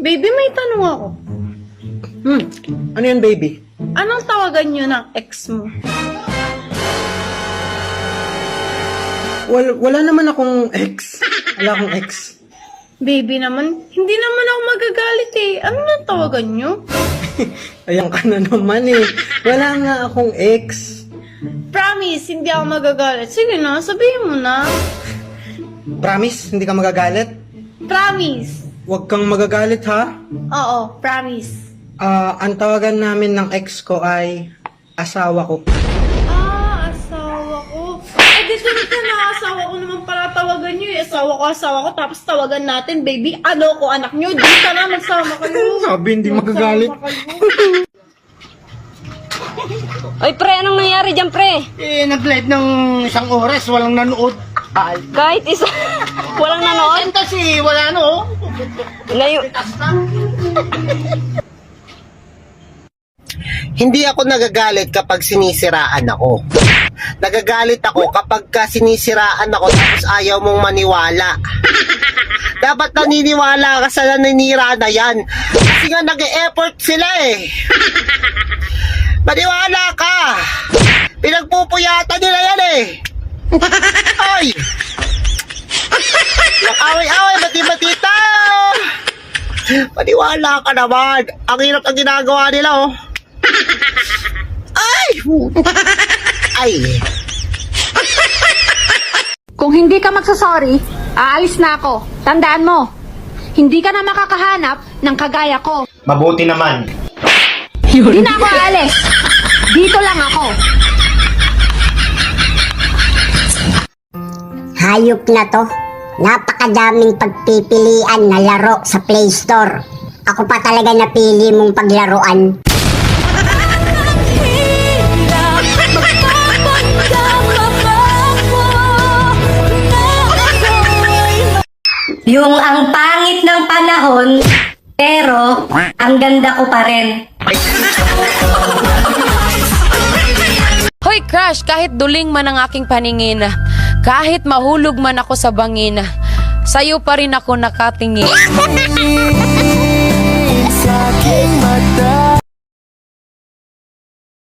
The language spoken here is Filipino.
Baby, may tanong ako. Hmm, ano yan, baby? Anong tawagan nyo ng ex mo? Wala, wala naman akong ex. Wala akong ex. Baby naman, hindi naman ako magagalit eh. Ano nang tawagan nyo? Ayan ka na naman eh. Wala nga akong ex. Promise, hindi ako magagalit. Sige na, sabihin mo na. Promise, hindi ka magagalit? Promise. Huwag kang magagalit ha. Oo, promise. Ah, ang tawagan namin ng ex ko ay asawa ko. Ah, asawa ko. Eh, di sunod ka na. Asawa ko naman para tawagan nyo eh. Asawa ko, asawa ko. Tapos tawagan natin, baby. Ano ko, anak nyo? Di ka na, magsama kayo. Sabi, hindi magagalit. Oy, pre, anong nangyari dyan, pre? Eh, nag-live ng isang oras, walang nanood. Kahit isa, walang nanood. Kasi wala no. Ngayon, Hindi ako nagagalit kapag sinisiraan ako. Nagagalit ako kapag ka sinisiraan ako tapos ayaw mong maniwala. Dapat naniniwala ka sa naninira na yan. Kasi nga nag-e-effort sila eh. Maniwala ka. Pinagpupuyatan nila yan eh. Ay! Away-away, mati-mati tayo! Maniwala ka naman. Ang hirap ang ginagawa nila oh. Ay! Ay! Kung hindi ka magsasorry, aalis na ako. Tandaan mo, hindi ka na makakahanap ng kagaya ko. Mabuti naman. Hindi na ako aalis. Dito lang ako. Hayop na to. Napakadaming pagpipilian na laro sa Play Store. Ako pa talaga napili mong paglaruan. yung ang pangit ng panahon, pero ang ganda ko pa rin. Hoy crush, kahit duling man ang aking paningin, kahit mahulog man ako sa bangin, sa'yo pa rin ako nakatingin.